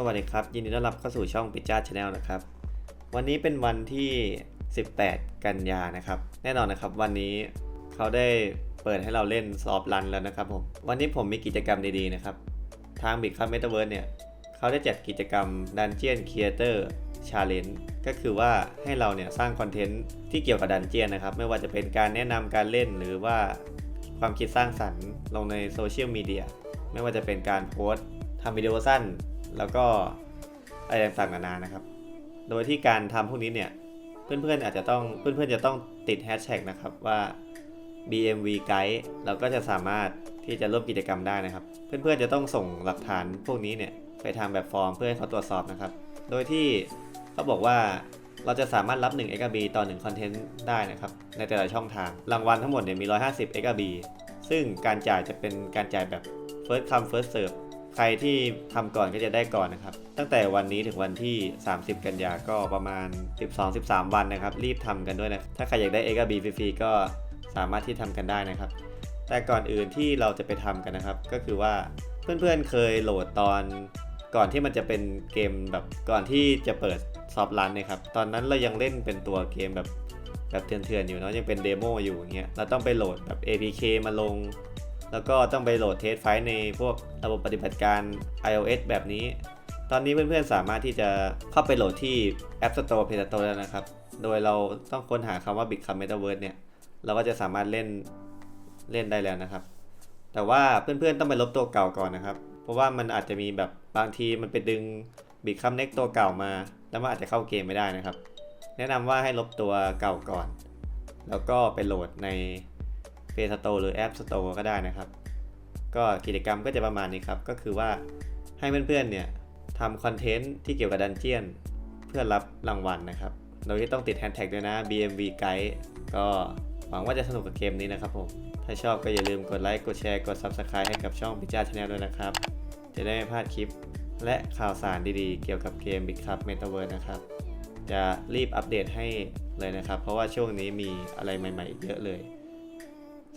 สวัสดีครับ ยินดีต้อนรับเข้าสู่ช่องปิจ้าชาแนลนะครับ วันนี้เป็นวันที่ 18 กันยานะครับ แน่นอนนะครับวันนี้เขาได้เปิดให้เราเล่นซอฟรันแล้วนะครับผม วันนี้ผมมีกิจกรรมดีๆนะครับ ทาง Big Cup Metaverse เนี่ยเขาได้จัดกิจกรรม Dungeon Creator Challenge ก็คือว่าให้เราเนี่ยสร้างคอนเทนต์ที่เกี่ยวกับดันเจียนนะครับ ไม่ว่าจะเป็นการแนะนำการเล่นหรือว่าความคิดสร้างสรรค์ลงในโซเชียลมีเดียไม่ว่าจะเป็นการโพสต์ทำวิดีโอสั้น แล้วก็อะไรต่างๆนานานะครับ โดยที่การทำพวกนี้เนี่ย เพื่อนๆอาจจะต้องเพื่อนๆจะต้องติดแฮชแท็กนะครับว่า BMV Guide เราก็จะสามารถที่จะร่วมกิจกรรมได้นะครับ เพื่อนๆจะต้องส่งหลักฐานพวกนี้เนี่ยไปทำแบบฟอร์มเพื่อให้เขาตรวจสอบนะครับ โดยที่เขาบอกว่าเราจะสามารถรับ1 XRB ต่อ1คอนเทนต์ได้นะครับ ในแต่ละช่องทาง รางวัลทั้งหมดเนี่ยมี 150 XRB ซึ่งการจ่ายจะเป็นการจ่ายแบบ first come first serve ใครที่ทำก่อนก็จะได้ก่อนนะครับ ตั้งแต่วันนี้ถึงวันที่ 30 กันยาก็ประมาณ 12-13 วันนะครับ รีบทำกันด้วยนะ ถ้าใครอยากได้ XRB ฟรีๆก็สามารถที่ทำกันได้นะครับ แต่ก่อนอื่นที่เราจะไปทำกันนะครับ ก็คือว่าเพื่อนๆเคยโหลดตอนก่อนที่มันจะเป็นเกมแบบก่อนที่จะเปิดซอฟต์รันนะครับ ตอนนั้นเรายังเล่นเป็นตัวเกมแบบแบบเถื่อนๆอยู่เนาะยังเป็นเดโมอยู่อย่างเงี้ยเราต้องไปโหลดแบบ APK มาลง แล้วก็ต้องไปโหลดเทสไฟล์ในพวกระบบปฏิบัติการ iOS แบบนี้ ตอนนี้เพื่อนๆสามารถที่จะเข้าไปโหลดที่ App Store Play Store แล้วนะครับ โดยเราต้องค้นหาคำว่า Big Cam Metaverse เนี่ย เราก็จะสามารถเล่นเล่นได้แล้วนะครับ แต่ว่าเพื่อนๆต้องไปลบตัวเก่าก่อนนะครับ เพราะว่ามันอาจจะมีแบบบางทีมันไปดึง Big Cam Next ตัวเก่ามา แล้วมันอาจจะเข้าเกมไม่ได้นะครับ แนะนำว่าให้ลบตัวเก่าก่อน แล้วก็ไปโหลดใน Play Store หรือ App Store ก็ได้นะครับ ก็กิจกรรมก็จะประมาณนี้ครับ ก็คือว่าให้เพื่อนๆเนี่ยทำคอนเทนต์ที่เกี่ยวกับดันเจียนเพื่อรับรางวัลนะครับ โดยที่ต้องติดแฮชแท็กด้วยนะ BMV Guide ก็หวังว่าจะสนุกกับเกมนี้นะครับผม ถ้าชอบก็อย่าลืมกดไลค์ กดแชร์ กด Subscribe ให้กับช่องพิจาชาแนลด้วยนะครับ จะได้ไม่พลาดคลิป และข่าวสารดีๆ เกี่ยวกับเกม Big Cup Metaverse นะครับ จะรีบอัปเดตให้เลยนะครับ เพราะว่าช่วงนี้มีอะไรใหม่ๆอีกเยอะเลย